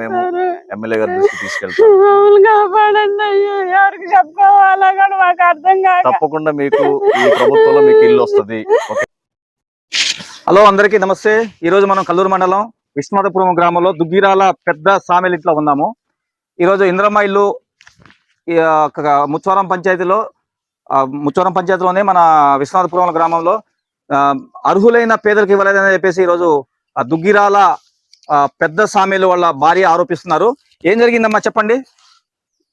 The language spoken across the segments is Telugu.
మేము ఎమ్మెల్యే తప్పకుండా మీకు మీకు ఇల్లు హలో అందరికీ నమస్తే. ఈ రోజు మనం కల్లూరు మండలం విశ్వనాథపురం గ్రామంలో దుగ్గిరాల పెద్ద సామెలిట్లో ఉన్నాము. ఈ రోజు ఇంద్రమ్మ ఇల్లు ముచ్చవరం పంచాయతీలో ముచ్చవరం పంచాయతీలోనే మన విశ్వనాథపురం గ్రామంలో అర్హులైన పేదలకు ఇవ్వలేదని చెప్పేసి ఈరోజు దుగ్గిరాల పెద్ద సామీలు వాళ్ళ భార్య ఆరోపిస్తున్నారు. ఏం జరిగిందమ్మా చెప్పండి.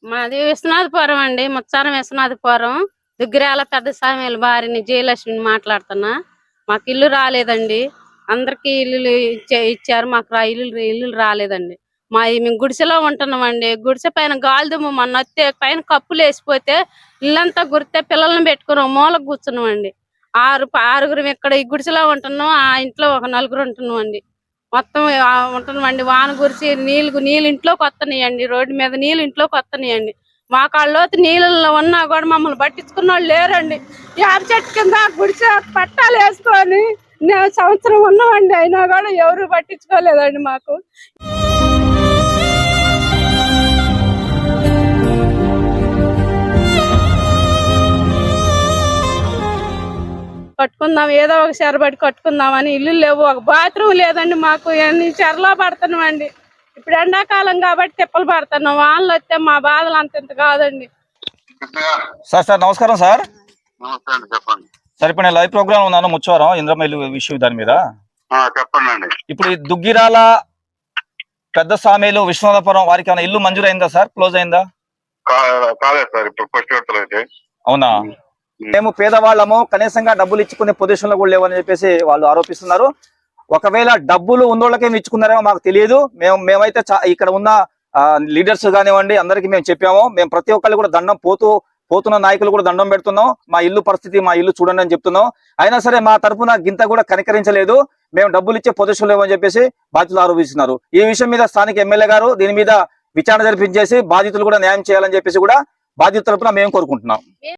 మాది విశ్వనాథపురం అండి. ముచ్చారం విశ్వనాథపురం. దుగ్గిరాల పెద్ద సామెల భార్యని జయలక్ష్మిని మాట్లాడుతున్నా. మాకు ఇల్లు రాలేదండి. అందరికి ఇల్లు ఇచ్చారు. మాకు ఇల్లు ఇల్లు రాలేదండి. మా మేము గుడిసెలో ఉంటున్నామండి. గుడిసె పైన గాలిదుమ్ము మొన్న వస్తే పైన కప్పులు వేసిపోతే ఇల్లంతా గురితే పిల్లల్ని పెట్టుకుని మూల మూలకు కూర్చున్నామండి. ఆరు ఆరుగురు ఇక్కడ ఈ గుడిసెలో ఉంటున్నాం ఆ ఇంట్లో ఒక నలుగురు ఉంటున్నాం అండి మొత్తం ఆ ఉంటున్నామండి వాన గురిసి నీళ్ళు నీళ్ళు ఇంట్లోకి వస్తున్నాయండి రోడ్డు మీద నీళ్ళు ఇంట్లోకి వస్తున్నాయండి మా కాళ్ళలోతు నీళ్ళల్లో ఉన్నా కూడా మమ్మల్ని పట్టించుకున్న వాళ్ళు లేరండి. యాప చెట్టు కింద గుడిసె పట్టాలు వేసుకొని నేను సంవత్సరం ఉన్నామండి అయినా కూడా ఎవరు పట్టించుకోలేదండి మాకు. కట్టుకుందాం ఏదో ఒక చెరబడి కట్టుకుందామని. ఇల్లు లేవు ఒక బాత్రూమ్ లేదండి మాకు. ఎన్ని చెరలో పడుతున్నామండి. ఇప్పుడు ఎండాకాలం కాబట్టి తిప్పలు పడుతున్నాం. వానలు వస్తే మా బాధలు అంత ఇంత కాదండి. సార్ సార్ నమస్కారం సార్. చెప్పండి సార్ ఇప్పుడు నేను లైవ్ ప్రోగ్రామ్ ఉన్నాను ముచ్చవరం ఇంద్రమ్మ ఇల్లు విషయం దాని మీద. ఆ, చెప్పండి ఇప్పుడు దుగ్గిరాల పెద్ద సామీలు విశ్వనాథపురం వారికి ఏమైనా ఇల్లు మంజూరు అయిందా సార్? క్లోజ్ అయిందా? కా- కాలేదు సార్ ఇప్పుడు ఫస్ట్ విడతలు అయితే అవునా? మేము. పేదవాళ్ళము కనీసంగా డబ్బులు ఇచ్చుకునే పొజిషన్లో కూడా లేవని చెప్పేసి వాళ్ళు ఆరోపిస్తున్నారు. ఒకవేళ డబ్బులు ఉన్నోళ్ళకేమి ఇచ్చుకున్నారేమో మాకు తెలియదు. మేము మేమైతే చా- ఇక్కడ ఉన్న లీడర్స్ కానివ్వండి అందరికి మేము చెప్పాము. మేము ప్రతి ఒక్కళ్ళు కూడా దండం పోతూ పోతున్న నాయకులు కూడా దండం పెడుతున్నాం. మా ఇల్లు పరిస్థితి మా ఇల్లు చూడండి అని చెప్తున్నాం. అయినా సరే మా తరపున గింత కూడా కనికరించలేదు. మేము డబ్బులు ఇచ్చే పొజిషన్ లేవని చెప్పేసి బాధ్యతలు ఆరోపిస్తున్నారు. ఈ విషయం మీద స్థానిక ఎమ్మెల్యే గారు దీని మీద విచారణ జరిపించేసి బాధితులు కూడా న్యాయం చేయాలని చెప్పేసి కూడా బాధ్యత తరపున మేము కోరుకుంటున్నాం.